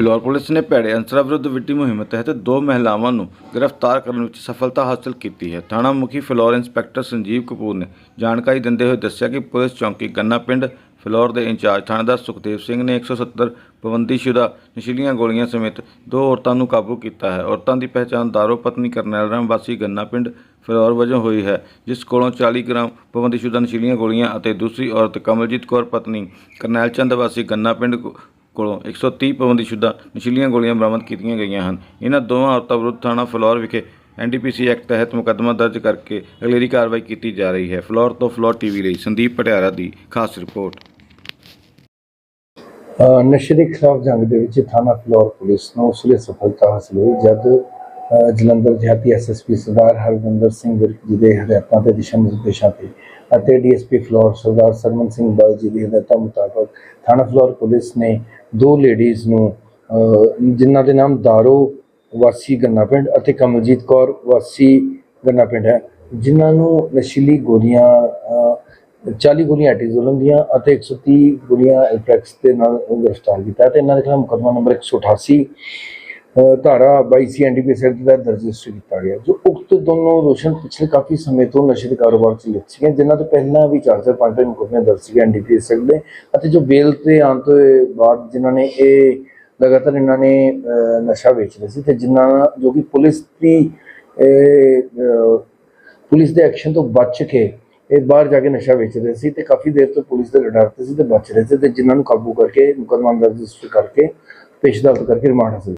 Phillaur police ਨੇ ਭੈੜੇ ਅਨਸਰਾਂ ਵਿਰੁੱਧ ਵਿੱਢੀ ਮੁਹਿੰਮ ਤਹਿਤ ਦੋ ਮਹਿਲਾਵਾਂ ਨੂੰ ਗ੍ਰਿਫਤਾਰ ਕਰਨ ਵਿੱਚ ਸਫਲਤਾ ਹਾਸਲ ਕੀਤੀ ਹੈ। ਥਾਣਾ ਮੁਖੀ ਫਿਲੌਰ ਇੰਸਪੈਕਟਰ ਸੰਜੀਵ ਕਪੂਰ ਨੇ ਜਾਣਕਾਰੀ ਦਿੰਦੇ ਹੋਏ ਦੱਸਿਆ ਕਿ ਪੁਲਿਸ ਚੌਂਕੀ ਗੰਨਾ ਪਿੰਡ ਫਿਲੌਰ ਦੇ ਇੰਚਾਰਜ ਥਾਣੇਦਾਰ ਸੁਖਦੇਵ ਸਿੰਘ ਨੇ 170 ਪਾਬੰਦੀਸ਼ੁਦਾ ਨਸ਼ੀਲੀਆਂ ਗੋਲੀਆਂ ਸਮੇਤ ਦੋ ਔਰਤਾਂ ਨੂੰ ਕਾਬੂ ਕੀਤਾ ਹੈ। ਔਰਤਾਂ ਦੀ ਪਹਿਚਾਣ ਦਾਰੋ ਪਤਨੀ ਕਰਨੈਲ ਰਾਮ ਵਾਸੀ ਗੰਨਾ ਪਿੰਡ ਫਿਲੌਰ ਵਜੋਂ ਹੋਈ ਹੈ, ਜਿਸ ਕੋਲੋਂ 40 ਗ੍ਰਾਮ ਪਾਬੰਦੀਸ਼ੁਦਾ ਨਸ਼ੀਲੀਆਂ ਗੋਲੀਆਂ ਅਤੇ ਦੂਸਰੀ ਔਰਤ ਕਮਲਜੀਤ ਕੌਰ ਪਤਨੀ ਕਰਨੈਲ ਚੰਦ ਵਾਸੀ ਗੰਨਾ ਪਿੰਡ ਕੋਲੋਂ 130 ਪਾਬੰਦੀਸ਼ੁਦਾ ਨਸ਼ੀਲੀਆਂ ਗੋਲੀਆਂ ਬਰਾਮਦ ਕੀਤੀਆਂ ਗਈਆਂ ਹਨ। ਇਹਨਾਂ ਦੋਵਾਂ ਔਰਤਾਂ ਵਿਰੁੱਧ ਥਾਣਾ ਫਲੋਰ ਵਿਖੇ ਐਨਡੀਪੀਸੀ ਐਕਟ ਤਹਿਤ ਮੁਕੱਦਮਾ ਦਰਜ ਕਰਕੇ ਅਗਲੇਰੀ ਕਾਰਵਾਈ ਕੀਤੀ ਜਾ ਰਹੀ ਹੈ। ਫਲੋਰ ਤੋਂ ਫਲੋਰ ਟੀਵੀ ਲਈ ਸੰਦੀਪ ਪਟਿਆਲਾ ਦੀ ਖਾਸ ਰਿਪੋਰਟ। ਨਸ਼ੇ ਦੇ ਖਿਲਾਫ ਜੰਗ ਦੇ ਵਿੱਚ ਥਾਣਾ ਫਲੋਰ ਪੁਲਿਸ ਨੂੰ ਉਸ ਲਈ ਸਫਲਤਾ ਹਾਸਲ ਹੋਈ ਜਦ ਅ, ਜਲੰਧਰ ਦਿਹਾਤੀ ਐਸਐਸਪੀ ਸਰਦਾਰ ਹਰਵਿੰਦਰ ਸਿੰਘ ਵਿਰਕ ਜੀ ਦੇ ਹਦਾਇਤਾਂ ਤੇ ਦਿਸ਼ਾ ਨਿਰਦੇਸ਼ਾਂ ਤੇ ਅਤੇ ਡੀਐਸਪੀ ਫਲੋਰ ਸਰਦਾਰ ਸਰਮਨ ਸਿੰਘ ਬਲ ਜੀ ਦੀ ਹਦਾਇਤਾਂ ਮੁਤਾਬਕ ਥਾਣਾ ਫਲੋਰ ਪੁਲਿਸ ਨੇ ਦੋ ਲੇਡੀਜ਼ ਨੂੰ ਜਿਨ੍ਹਾਂ ਦੇ ਨਾਮ ਦਾਰੋ ਵਾਸੀ ਗੰਨਾ ਪਿੰਡ ਅਤੇ ਕਮਲਜੀਤ ਕੌਰ ਵਾਸੀ ਗੰਨਾ ਪਿੰਡ ਹੈ ਜਿਨ੍ਹਾਂ ਨੂੰ ਨਸ਼ੀਲੀ ਗੋਲੀਆਂ ਅ, 40 ਗੋਲੀਆਂ ਐਟੀਜ਼ੋਲਮ ਦੀਆਂ ਅਤੇ 130 ਗੋਲੀਆਂ ਐਲਪ੍ਰੈਕਸ ਦੇ ਨਾਲ ਗ੍ਰਿਫਤਾਰ ਕੀਤਾ ਤੇ ਇਹਨਾਂ ਦੇ ਖਿਲਾਫ ਮੁਕੱਦਮਾ ਨੰਬਰ 188 ਅ, ਧਾਰਾ 22 ਐਨਡੀਪੀਐਸ ਐਕਟ ਦਾ ਦਰਜ ਰਜਿਸਟਰ ਕੀਤਾ ਗਿਆ। ਜੋ ਉਕਤ ਦੋਨੋਂ ਦੋਸ਼ਣ ਪਿਛਲੇ ਕਾਫੀ ਸਮੇਂ ਤੋਂ ਨਸ਼ੇ ਦੇ ਕਾਰੋਬਾਰ 'ਚ ਲਿਪਤ ਸੀਗੇ ਜਿਨ੍ਹਾਂ ਤੋਂ ਪਹਿਲਾਂ ਵੀ ਚਾਰ ਚਾਰ ਪੰਜ ਪੰਜ ਮੁਕੱਦਮੇ ਦਰਜ ਸੀਗੇ ਐਨਡੀਪੀਐਸ ਐਕਟ ਦੇ ਅਤੇ ਜੋ ਬੇਲ ਤੇ ਆਉਣ ਤੋਂ ਬਾਅਦ ਜਿਨ੍ਹਾਂ ਨੇ ਇਹ ਲਗਾਤਾਰ ਇਹਨਾਂ ਨੇ ਨਸ਼ਾ ਵੇਚ ਰਹੇ ਸੀ ਤੇ ਜਿਨ੍ਹਾਂ ਜੋ ਕਿ ਪੁਲਿਸ ਦੀ ਪੁਲਿਸ ਦੇ ਐਕਸ਼ਨ ਤੋਂ ਬਚ ਕੇ ਇਹ ਬਾਹਰ ਜਾ ਕੇ ਨਸ਼ਾ ਵੇਚ ਰਹੇ ਸੀ ਤੇ ਕਾਫੀ ਦੇਰ ਤੋਂ ਪੁਲਿਸ ਦੇ ਰਡਾਰ ਤੇ ਸੀ ਤੇ ਬਚ ਰਹੇ ਸੀ ਤੇ ਜਿਨ੍ਹਾਂ ਨੂੰ ਕਾਬੂ ਕਰਕੇ ਮੁਕੱਦਮਾ ਦਰਜ ਰਜਿਸਟਰ ਕਰਕੇ ਪੇਸ਼ ਅਦਾਲਤ ਕਰਕੇ ਰਿਮਾਂਡ ਹਾਸਲ